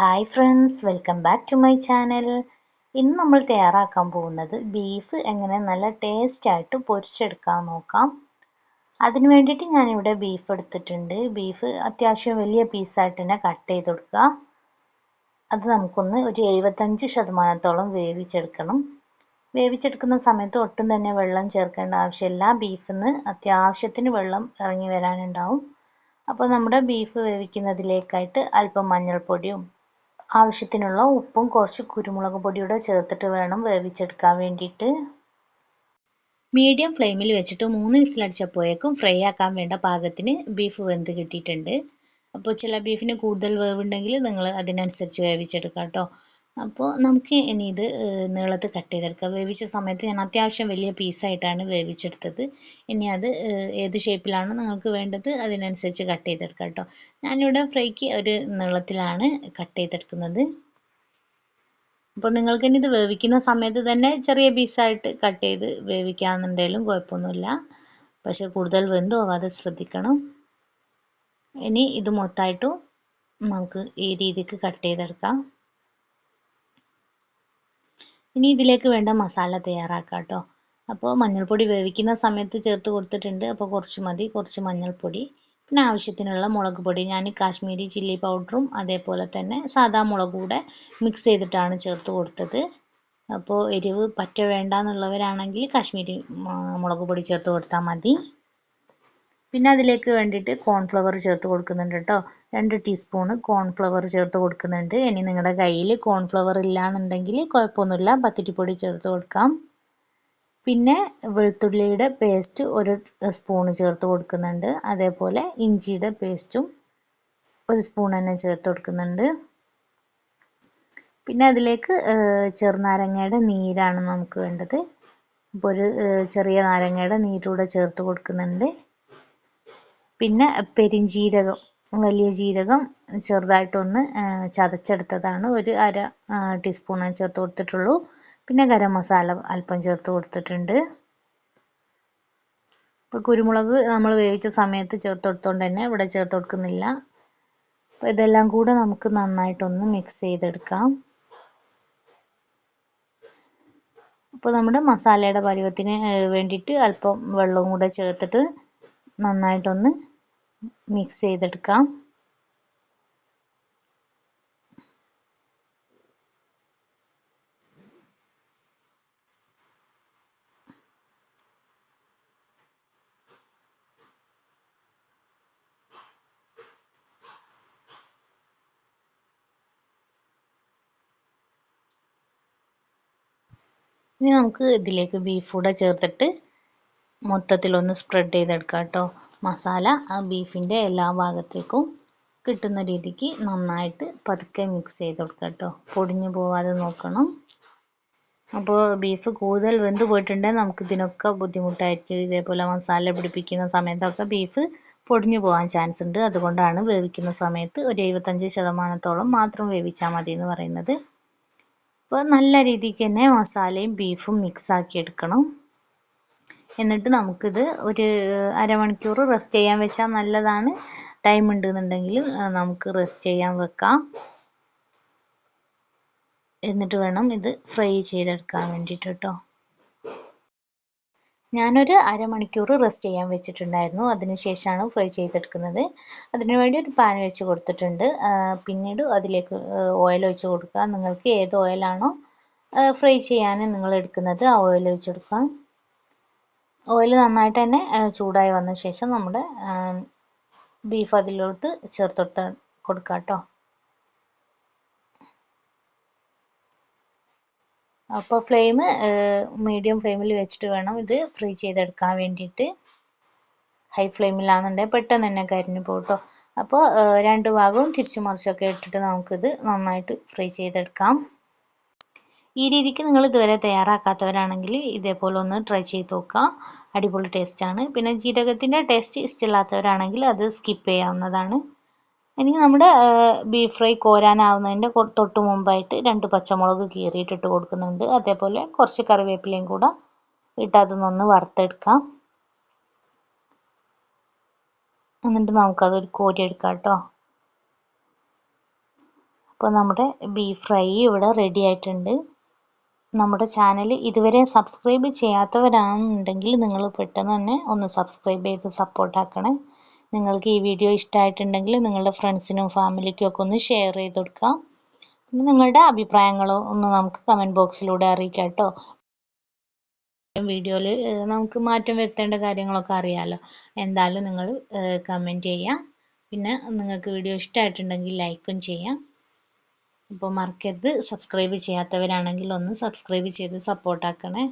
Hi friends welcome back to my channel ഇന്ന് നമ്മൾ തയ്യാറാക്കാൻ പോകുന്നത് ബീഫ് എങ്ങനെ നല്ല ടേസ്റ്റ് ആയിട്ട് പൊരിച്ചെടുക്കാൻ നോക്കാം. അതിന് വേണ്ടിയിട്ട് ഞാനിവിടെ ബീഫ് എടുത്തിട്ടുണ്ട്. ബീഫ് അത്യാവശ്യം വലിയ പീസായിട്ട് തന്നെ കട്ട് ചെയ്ത് കൊടുക്കുക. അത് നമുക്കൊന്ന് ഒരു എഴുപത്തഞ്ച് ശതമാനത്തോളം വേവിച്ചെടുക്കണം. വേവിച്ചെടുക്കുന്ന സമയത്ത് ഒട്ടും തന്നെ വെള്ളം ചേർക്കേണ്ട ആവശ്യമില്ല. ബീഫിൽ നിന്ന് അത്യാവശ്യത്തിന് വെള്ളം ഇറങ്ങി വരാനുണ്ടാവും. അപ്പോൾ നമ്മുടെ ബീഫ് വേവിക്കുന്നതിലേക്കായിട്ട് അല്പം മഞ്ഞൾപ്പൊടിയും ആവശ്യത്തിനുള്ള ഉപ്പും കുറച്ച് കുരുമുളക് പൊടിയുടെ ചേർത്തിട്ട് വേണം വേവിച്ചെടുക്കാൻ വേണ്ടിയിട്ട്. മീഡിയം ഫ്ലെയിമിൽ വെച്ചിട്ട് മൂന്ന് വിസിലടിച്ചപ്പോഴേക്കും ഫ്രൈ ആക്കാൻ വേണ്ട പാകത്തിന് ബീഫ് വെന്ത് കിട്ടിയിട്ടുണ്ട്. അപ്പോൾ ചില ബീഫിന് കൂടുതൽ വേവുണ്ടെങ്കിൽ നിങ്ങൾ അതിനനുസരിച്ച് വേവിച്ചെടുക്കാം കേട്ടോ. അപ്പോൾ നമുക്ക് ഇനി ഇത് നീളത്തിൽ കട്ട് ചെയ്തെടുക്കാം. വേവിച്ച സമയത്ത് ഞാൻ അത്യാവശ്യം വലിയ പീസായിട്ടാണ് വേവിച്ചെടുത്തത്. ഇനി അത് ഏത് ഷേപ്പിലാണ് നിങ്ങൾക്ക് വേണ്ടത് അതിനനുസരിച്ച് കട്ട് ചെയ്തെടുക്കാം കേട്ടോ. ഞാനിവിടെ ഫ്രൈക്ക് ഒരു നീളത്തിലാണ് കട്ട് ചെയ്തെടുക്കുന്നത്. അപ്പോൾ നിങ്ങൾക്ക് ഇനി ഇത് വേവിക്കുന്ന സമയത്ത് തന്നെ ചെറിയ പീസായിട്ട് കട്ട് ചെയ്ത് വേവിക്കാമെന്നുണ്ടെങ്കിലും കുഴപ്പമൊന്നുമില്ല. പക്ഷെ കൂടുതൽ വെന്ത് പോവാതെ ശ്രദ്ധിക്കണം. ഇനി ഇത് മൊത്തമായിട്ടും നമുക്ക് ഈ രീതിക്ക് കട്ട് ചെയ്തെടുക്കാം. ഇനി ഇതിലേക്ക് വേണ്ട മസാല തയ്യാറാക്കാം കേട്ടോ അപ്പോൾ മഞ്ഞൾപ്പൊടി വേവിക്കുന്ന സമയത്ത് ചേർത്ത് കൊടുത്തിട്ടുണ്ട്. അപ്പോൾ കുറച്ച് മതി. കുറച്ച് മഞ്ഞൾപ്പൊടി. പിന്നെ ആവശ്യത്തിനുള്ള മുളക് പൊടി. ഞാൻ കാശ്മീരി ചില്ലി പൗഡറും അതേപോലെ തന്നെ സാധാ മുളക് കൂടെ മിക്സ് ചെയ്തിട്ടാണ് ചേർത്ത് കൊടുത്തത്. അപ്പോൾ എരിവ് പറ്റ വേണ്ട എന്നുള്ളവരാണെങ്കിൽ കാശ്മീരി മുളക് പൊടി ചേർത്ത് കൊടുത്താൽ മതി. പിന്നെ അതിലേക്ക് വേണ്ടിയിട്ട് കോൺഫ്ലവർ ചേർത്ത് കൊടുക്കുന്നുണ്ട് കേട്ടോ. രണ്ട് ടീസ്പൂണ് കോൺഫ്ലവർ ചേർത്ത് കൊടുക്കുന്നുണ്ട്. ഇനി നിങ്ങളുടെ കയ്യിൽ കോൺഫ്ലവർ ഇല്ലാന്നുണ്ടെങ്കിൽ കുഴപ്പമൊന്നുമില്ല. പത്തിരിപ്പൊടി ചേർത്ത് കൊടുക്കാം. പിന്നെ വെളുത്തുള്ളിയുടെ പേസ്റ്റ് ഒരു സ്പൂണ് ചേർത്ത് കൊടുക്കുന്നുണ്ട്. അതേപോലെ ഇഞ്ചിയുടെ പേസ്റ്റും ഒരു സ്പൂൺ തന്നെ ചേർത്ത് കൊടുക്കുന്നുണ്ട്. പിന്നെ അതിലേക്ക് ചെറുനാരങ്ങയുടെ നീരാണ് നമുക്ക് വേണ്ടത്. അപ്പോൾ ഒരു ചെറിയ നാരങ്ങയുടെ നീരൂടെ ചേർത്ത് കൊടുക്കുന്നുണ്ട്. പിന്നെ പെരിഞ്ജീരകം വലിയ ജീരകം ചെറുതായിട്ടൊന്ന് ചതച്ചെടുത്തതാണ്. ഒരു അര ടീസ്പൂൺ ചേർത്ത് കൊടുത്തിട്ടുള്ളൂ. പിന്നെ ഗരം മസാല അല്പം ചേർത്ത് കൊടുത്തിട്ടുണ്ട്. ഇപ്പോൾ കുരുമുളക് നമ്മൾ വേവിച്ച സമയത്ത് ചേർത്ത് കൊടുത്തോണ്ട് തന്നെ ഇവിടെ ചേർത്ത് കൊടുക്കുന്നില്ല. അപ്പോൾ ഇതെല്ലാം കൂടെ നമുക്ക് നന്നായിട്ടൊന്ന് മിക്സ് ചെയ്തെടുക്കാം. അപ്പോൾ നമ്മുടെ മസാലയുടെ പരുവത്തിന് വേണ്ടിയിട്ട് അല്പം വെള്ളവും കൂടെ ചേർത്തിട്ട് നന്നായിട്ടൊന്ന് മിക്സ് ചെയ്തെടുക്കാം. ഇനി നമുക്ക് ഇതിലേക്ക് ബീഫ് കൂടെ ചേർത്തിട്ട് മൊത്തത്തിലൊന്ന് സ്പ്രെഡ് ചെയ്തെടുക്കാം കേട്ടോ. മസാല ആ ബീഫിന്റെ എല്ലാ ഭാഗത്തേക്കും കിട്ടുന്ന രീതിക്ക് നന്നായിട്ട് പതുക്കെ മിക്സ് ചെയ്ത് കൊടുക്കുക കേട്ടോ. പൊടിഞ്ഞു പോവാതെ നോക്കണം. അപ്പോൾ ബീഫ് കൂടുതൽ വെന്ത് പോയിട്ടുണ്ടെങ്കിൽ നമുക്ക് ഇതിനൊക്കെ ബുദ്ധിമുട്ടായിരിക്കും. ഇതേപോലെ മസാല പിടിപ്പിക്കുന്ന സമയത്തൊക്കെ ബീഫ് പൊടിഞ്ഞു പോകാൻ ചാൻസ് ഉണ്ട്. അതുകൊണ്ടാണ് വേവിക്കുന്ന സമയത്ത് ഒരു എഴുപത്തഞ്ച് ശതമാനത്തോളം മാത്രം വേവിച്ചാൽ മതി എന്ന് പറയുന്നത്. അപ്പോൾ നല്ല രീതിക്ക് തന്നെ മസാലയും ബീഫും മിക്സ് ആക്കി എടുക്കണം. എന്നിട്ട് നമുക്കിത് ഒരു അരമണിക്കൂർ റെസ്റ്റ് ചെയ്യാൻ വെച്ചാൽ നല്ലതാണ്. ടൈം ഉണ്ടെന്നുണ്ടെങ്കിൽ നമുക്ക് റെസ്റ്റ് ചെയ്യാൻ വെക്കാം. എന്നിട്ട് വേണം ഇത് ഫ്രൈ ചെയ്തെടുക്കാൻ വേണ്ടിയിട്ട് കേട്ടോ ഞാനൊരു അരമണിക്കൂർ റെസ്റ്റ് ചെയ്യാൻ വെച്ചിട്ടുണ്ടായിരുന്നു. അതിനുശേഷമാണ് ഫ്രൈ ചെയ്തെടുക്കുന്നത്. അതിനുവേണ്ടി ഒരു പാൻ വെച്ച് കൊടുത്തിട്ടുണ്ട്. പിന്നീട് അതിലേക്ക് ഓയിൽ ഒഴിച്ച് കൊടുക്കുക നിങ്ങൾക്ക് ഏത് ഓയിലാണോ ഫ്രൈ ചെയ്യാൻ നിങ്ങൾ എടുക്കുന്നത് ആ ഓയിൽ ഒഴിച്ച് കൊടുക്കാം. ഓയിൽ നന്നായിട്ട് തന്നെ ചൂടായി വന്ന ശേഷം നമ്മുടെ ബീഫ് അതിലോട്ട് ചേർത്തിട്ട് കൊടുക്കുക കേട്ടോ അപ്പോൾ ഫ്ലെയിം മീഡിയം ഫ്ലെയിമിൽ വെച്ചിട്ട് വേണം ഇത് ഫ്രൈ ചെയ്തെടുക്കാൻ വേണ്ടിയിട്ട്. ഹൈ ഫ്ലെയിമിലാണെന്നുണ്ടെങ്കിൽ പെട്ടെന്ന് തന്നെ കരിഞ്ഞു പോകും കേട്ടോ അപ്പോൾ രണ്ട് ഭാഗവും തിരിച്ചു മറിച്ചൊക്കെ ഇട്ടിട്ട് നമുക്കിത് നന്നായിട്ട് ഫ്രൈ ചെയ്തെടുക്കാം. ഈ രീതിക്ക് നിങ്ങൾ ഇതുവരെ തയ്യാറാക്കാത്തവരാണെങ്കിൽ ഇതേപോലെ ഒന്ന് ട്രൈ ചെയ്ത് നോക്കുക. അടിപൊളി ടേസ്റ്റാണ് പിന്നെ ജീരകത്തിന്റെ ടേസ്റ്റ് ഇഷ്ടമില്ലാത്തവരാണെങ്കിൽ അത് സ്കിപ്പ് ചെയ്യാവുന്നതാണ്. ഇനി നമ്മുടെ ബീഫ് ഫ്രൈ കോരാനാവുന്നതിന്റെ തൊട്ട് മുമ്പായിട്ട് രണ്ട് പച്ചമുളക് കീറിയിട്ടിട്ട് കൊടുക്കുന്നുണ്ട്. അതേപോലെ കുറച്ച് കറിവേപ്പിലയും കൂടെ ഇട്ട് അതൊന്നൊന്ന് വറുത്തെടുക്കാം. എന്നിട്ട് നമുക്കതൊരു കോരിയെടുക്കാം കേട്ടോ. അപ്പോൾ നമ്മുടെ ബീഫ് ഫ്രൈ ഇവിടെ റെഡി ആയിട്ടുണ്ട്. നമ്മുടെ ചാനൽ ഇതുവരെ സബ്സ്ക്രൈബ് ചെയ്യാത്തവരാണെന്നുണ്ടെങ്കിൽ നിങ്ങൾ പെട്ടെന്ന് തന്നെ ഒന്ന് സബ്സ്ക്രൈബ് ചെയ്ത് സപ്പോർട്ടാക്കണേ നിങ്ങൾക്ക് ഈ വീഡിയോ ഇഷ്ടമായിട്ടുണ്ടെങ്കിൽ നിങ്ങളുടെ ഫ്രണ്ട്സിനും ഫാമിലിക്കും ഒക്കെ ഒന്ന് ഷെയർ ചെയ്ത് കൊടുക്കാം. പിന്നെ നിങ്ങളുടെ അഭിപ്രായങ്ങളോ ഒന്ന് നമുക്ക് കമന്റ് ബോക്സിലൂടെ അറിയിക്കാം കേട്ടോ. വീഡിയോയിൽ നമുക്ക് മാറ്റം വരുത്തേണ്ട കാര്യങ്ങളൊക്കെ അറിയാമല്ലോ എന്തായാലും നിങ്ങൾ കമന്റ് ചെയ്യാം. പിന്നെ നിങ്ങൾക്ക് വീഡിയോ ഇഷ്ടമായിട്ടുണ്ടെങ്കിൽ ലൈക്കും ചെയ്യാം. അപ്പോൾ മറക്കരുത്. സബ്സ്ക്രൈബ് ചെയ്യാത്തവരാണെങ്കിൽ ഒന്ന് സബ്സ്ക്രൈബ് ചെയ്ത് സപ്പോർട്ടാക്കണേ